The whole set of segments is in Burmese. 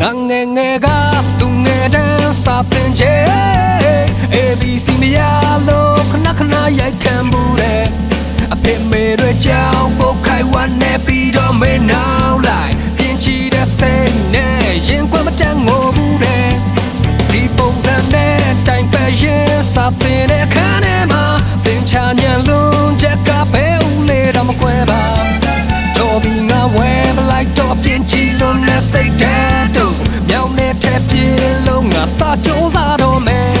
ငန်းငယ်ငယ်ကသူငယ်တန်းစာသင်ချေ ABC မရလို့ခဏခဏရိုက်ခံဘူးလေအဖေမေတွေကြောင့်ပုတ်ခိုင်ဝမ်းနေပြီးတော့မင်းနောက်လိုက်ပြင်းချီတဲ့စိတ်နဲ့ရင်ခွင်မတန်ငိုဘူးတဲ့ဒီပုံစံနဲ့တိုင်ပယ်ရင်စာသင်တဲ့အခန်းထဲမှာသင်ချာညံလုံးချက်ကပဲဦးလေတော့မကွဲပါတော်ပြီးငါဝဲမလိုက်တော့ပြင်းချီလုံးနဲ့စိတ်တဲ့ ပြည့်လုံးငါစာကြိုးစားတော့မယ်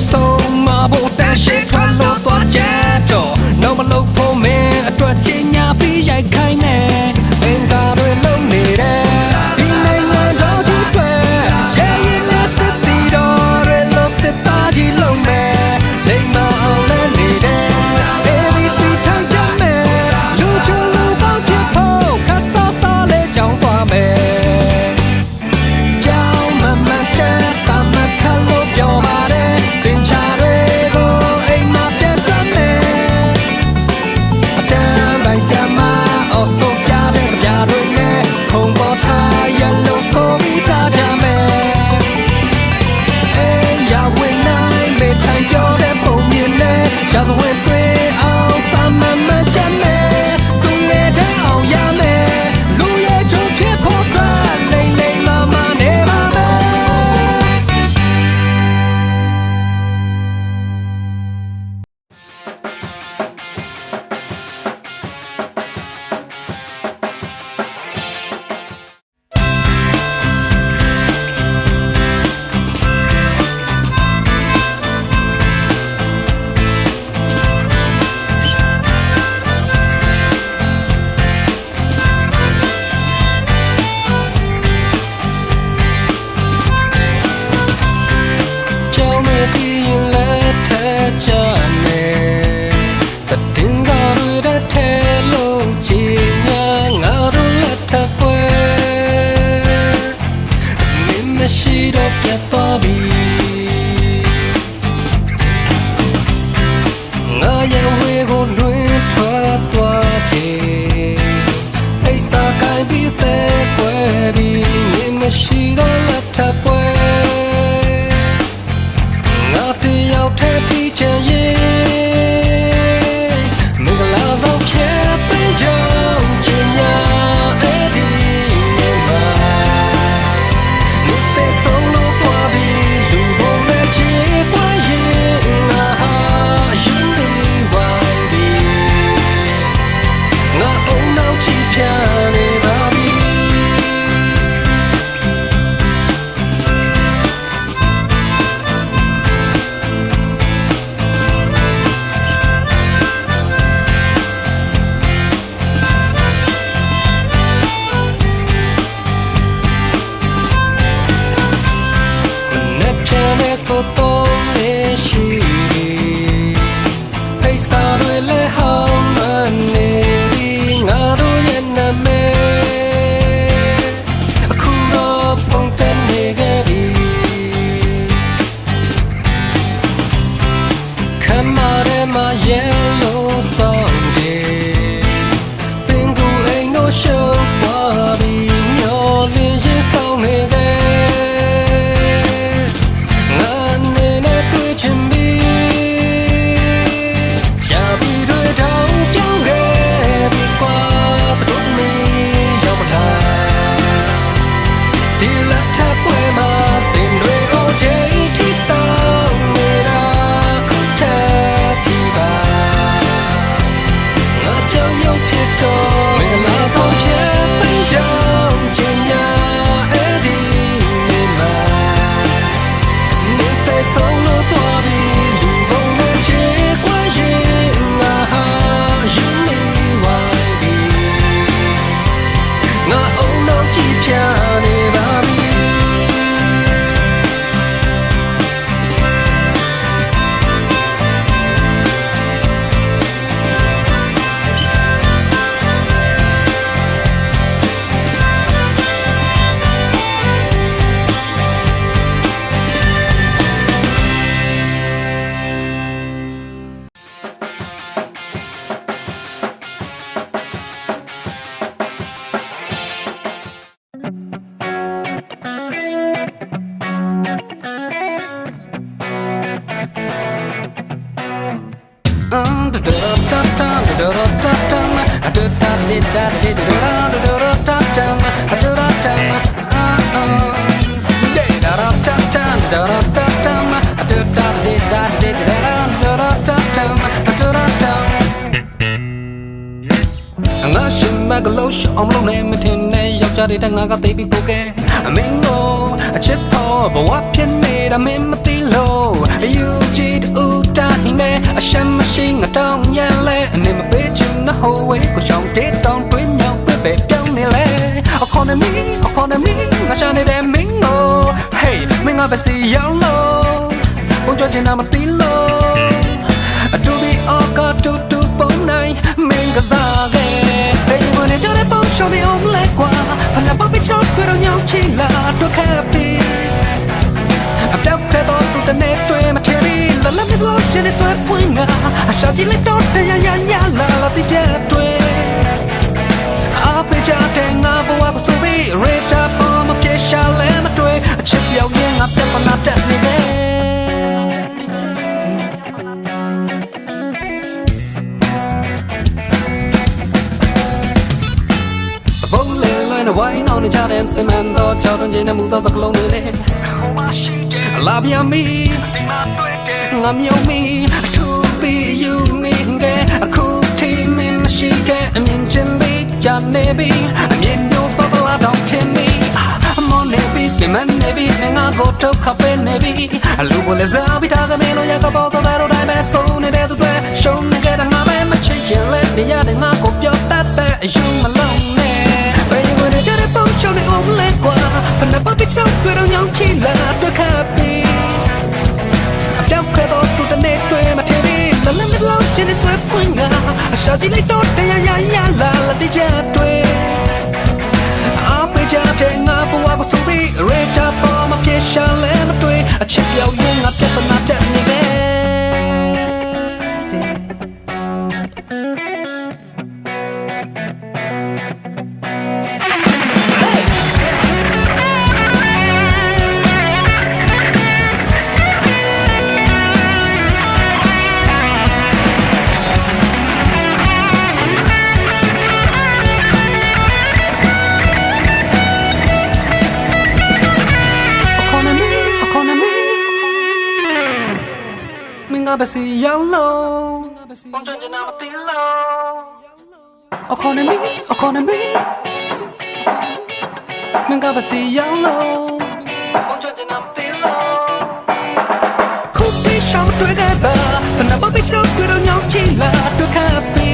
So. 下次会。 က်ျားတွေတငါကသိပြီးပို့ခဲ့အမင်းကိုအချစ်ဖို့ဘဝဖြစ်နေတာမင်းမသိလို့ယူကြည့်ဦးတိုင်းနဲ့အရှမ်းမရှိငါတောင်းရလဲအနေမပေးချင်တဲ့ဟိုဝဲကိုရှောင်းတဲ့တောင်းတွင်းမြောက်ပဲပဲပြောင်းနေလဲ economy economy ငါရှာနေတဲ့မင်းကို hey မင်းကပဲစီရောက်လို့ဘုံကြချင်တာမသိလို့အတူပြီးအော်ကတူတူပုံနိုင်မင်းကစား နာပပချောကြတော့ညောင်းချီလာတော့ခပ်ပြီးအပြောက်ခဲ့တော့သူတနေ့တွေ့မထင်ဘူးလာလာမလို့ချင်တဲ့ဆွဲဖွင့်ငါအရှာကြည့်လိုက်တော့တရရရလာလာတိကျတွေ့အဖေချတဲ့ငါဘဝကိုဆိုပြီး rate up on my cash လဲမတွေ့အချစ်ပြောင်းရင်ငါပြဿနာတက်နေတယ် လေလွင်ဝိုင်းအောင်နေကြတဲ့စမန်တော့ချောင်းတွင်ခြင်းနဲ့မူသောစကလုံးတွေလေလာပြန်မီငါမြုံမီအထူးပြီးယူမီငယ်အခုထိမင်းမရှိတဲ့အမြင်ချင်းပြီးကြနေပြီအမြင်မျိုးတော့လာတော့ထင်မီအမောနေပြီပြမနေပြီငါကိုထုတ်ခပ်နေပြီအလူကိုလည်းစားပြီးတာကမင်းတို့ရကပေါ်တော့တော့တိုင်းပဲဖုန်းနေတဲ့သူတွေရှုံးနေတဲ့ငါပဲမချစ်ရင်လည်းနေရတဲ့ငါကိုပြောတတ်တဲ့အယူ good on young chila to happy အပြောက်ခဲတော့သူတနေ့တွေ့မထင်ဘူးလလမလို့ချင်တဲ့ဆွဲဖွင့်ငါအရှာကြည့်လိုက်တော့တရားရရလာလာတိကျတွေ့အပေးကြတဲ့ငါဘဝကိုဆိုပြီး rate up on my ပြေရှာလဲမတွေ့အချစ်ပြောင်းရင်ငါပြဿနာတက်နေ င်းကပဲစီရောက်လို့ဘုံချင်ချင်တာမသိလို့ economy economy မင်းကပဲစီရောက်လို့ဘုံချင်ချင်တာမသိလို့ခုပိရှောင်းတွေ့ခဲ့ပါဘယ်တော့ပိချလို့ကြတော့ညောင်းချီလာတွေ့ခဲ့ပြီ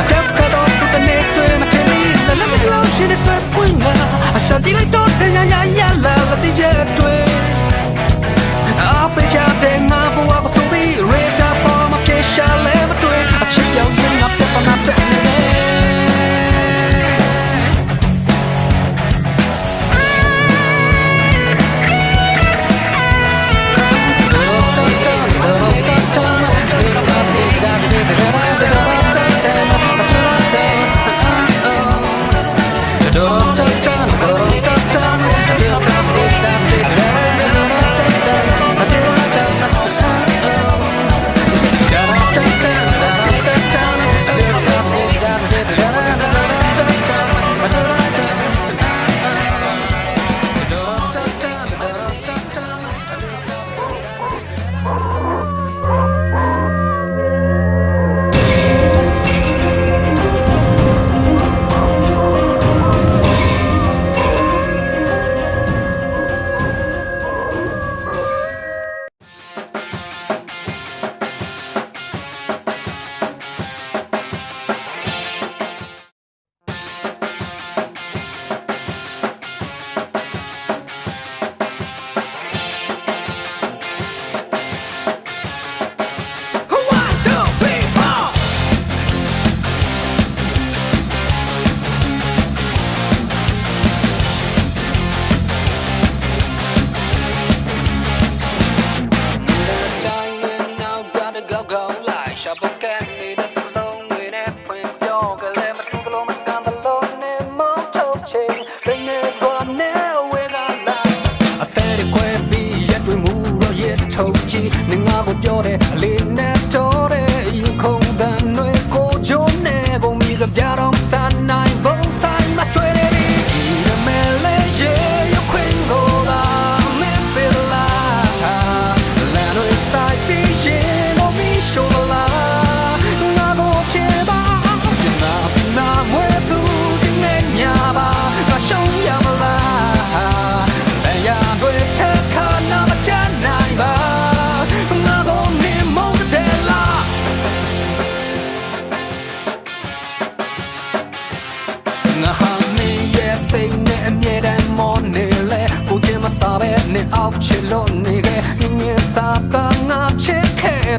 အကပ်ကတော့သူတနေ့တွေ့မထင်ဘူးလည်းလည်းမလို့ရှိနေစဖွင့်ငါအ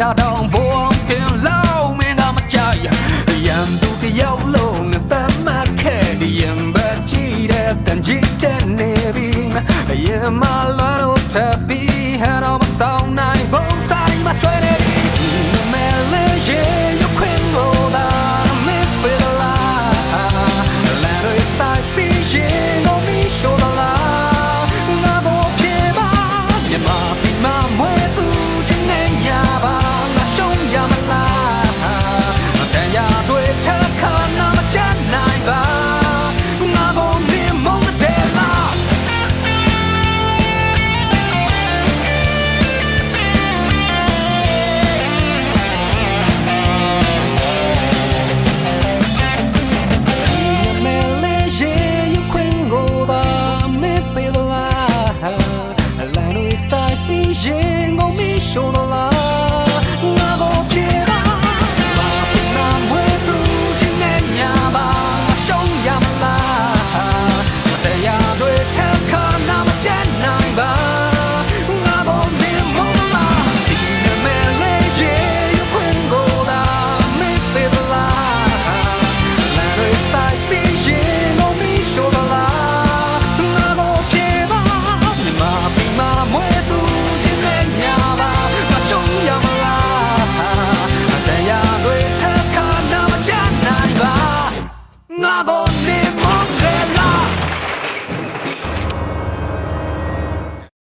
တာတောင်ဘုံတင်လောက်မင်းကမကြိုက်ရံသူတယောက်လုံးငါတမခဲ့ဒီရံဘကြည့်တဲ့တန်ကြည့်တဲ့နေပြီရမလာတော့ထပ်ပြီး